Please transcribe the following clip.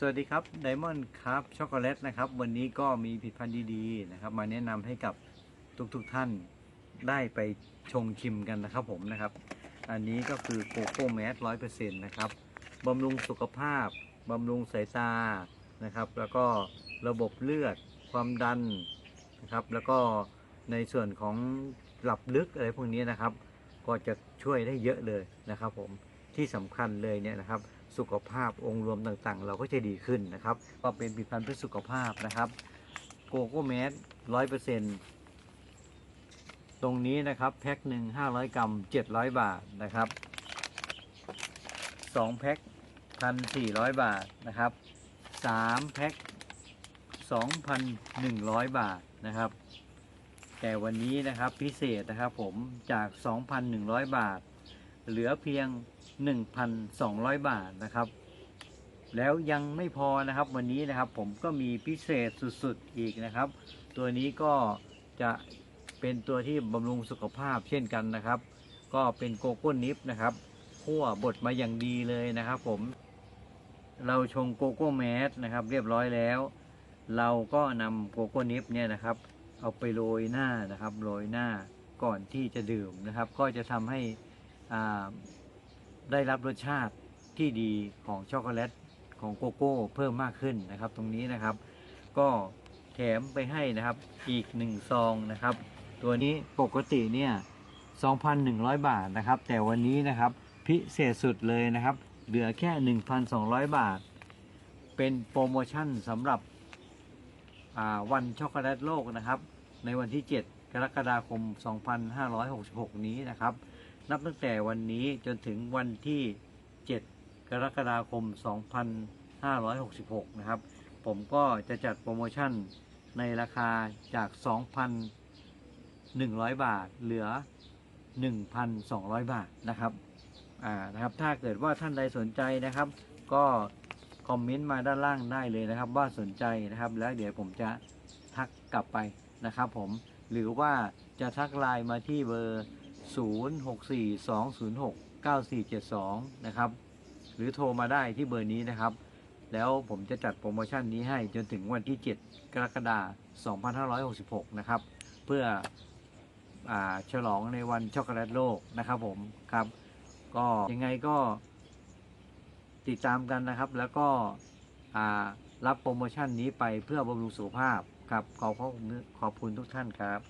สวัสดีครับไดมอนด์ครับช็อกโกแลตนะครับวันนี้ก็มีผลิตภัณฑ์ดีๆนะครับ มาแนะนำให้กับทุกๆท่านได้ไปชงชิมกันนะครับผมนะครับ อันนี้ก็คือโกโก้แมสร้อยเปอร์เซ็นต์นะครับบำรุงสุขภาพบำรุงสายตานะครับ แล้วก็ระบบเลือดความดันนะครับ แล้วก็ในส่วนของหลับลึกอะไรพวกนี้นะครับ ก็จะช่วยได้เยอะเลยนะครับ ผมที่สำคัญเลยเนี่ยนะครับ สุขภาพองค์รวมต่างๆ เราก็จะดีขึ้นนะครับ ก็เป็นผลิตภัณฑ์เพื่อสุขภาพนะครับโกโก้แมสร้อยเปอร์เซ็นต์ตรงนี้นะครับแพ็คหนึ่งห้าร้อยกรัมเจ็ดร้อยบาทนะครับสองแพ็คพันสี่ร้อยบาทนะครับสามแพ็คสองพันหนึ่งร้อยบาทนะครับ แต่วันนี้นะครับพิเศษนะครับผมจาก2,100บาท เหลือเพียง 1,200 บาทนะครับ แล้วยังไม่พอนะครับวันนี้นะครับผมก็มีพิเศษสุดๆอีกนะครับ ตัวนี้ก็จะเป็นตัวที่บำรุงสุขภาพเช่นกันนะครับ ก็เป็นโกโก้นิฟนะครับคั่วบดมาอย่างดีเลยนะครับ ผม เราชงโกโก้แมสนะครับ เรียบร้อยแล้ว เราก็นำโกโก้นิฟเนี่ยนะครับ เอาไปโรยหน้านะครับโรยหน้าก่อนที่จะดื่มนะครับ ก็จะทำให้ ได้รับรสชาติที่ดีของช็อกโกแลตของโกโก้เพิ่มมากขึ้นนะครับ ตรงนี้นะครับ ก็แถมไปให้นะครับอีกหนึ่งซองนะครับ ตัวนี้ปกติเนี่ย 2,100 บาทนะครับ แต่วันนี้นะครับพิเศษสุดเลยนะครับ เหลือแค่ 1,200 บาท เป็นโปรโมชั่นสำหรับวันช็อกโกแลตโลกนะครับ ในวันที่ 7 กรกฎาคม 2566 นี้นะครับ นับตั้งแต่วันนี้จนถึงวันที่ 7 กรกฎาคม 2566 นะครับ ผมก็จะจัดโปรโมชั่นในราคาจาก 2,100 บาท เหลือ 1,200 บาทนะครับ อ่า นะครับ ถ้าเกิดว่าท่านใดสนใจนะครับ ก็คอมเมนต์มาด้านล่างได้เลยนะครับ ว่าสนใจนะครับ แล้วเดี๋ยวผมจะทักกลับไปนะครับผม หรือว่าจะทักไลน์มาที่เบอร์ 0642069472 นะครับ หรือโทรมาได้ที่เบอร์นี้นะครับ แล้วผมจะจัดโปรโมชั่นนี้ให้จนถึงวันที่ 7 กรกฎาคม 2566 นะครับ เพื่ออฉลองในวันช็อกโกแลตโลกนะครับผมครับ ก็ยังไงก็ติดตามกันนะครับ แล้วก็รับโปรโมชั่นนี้ไปเพื่อบำรุงสุขภาพครับขอขอบคุณทุกท่านครับ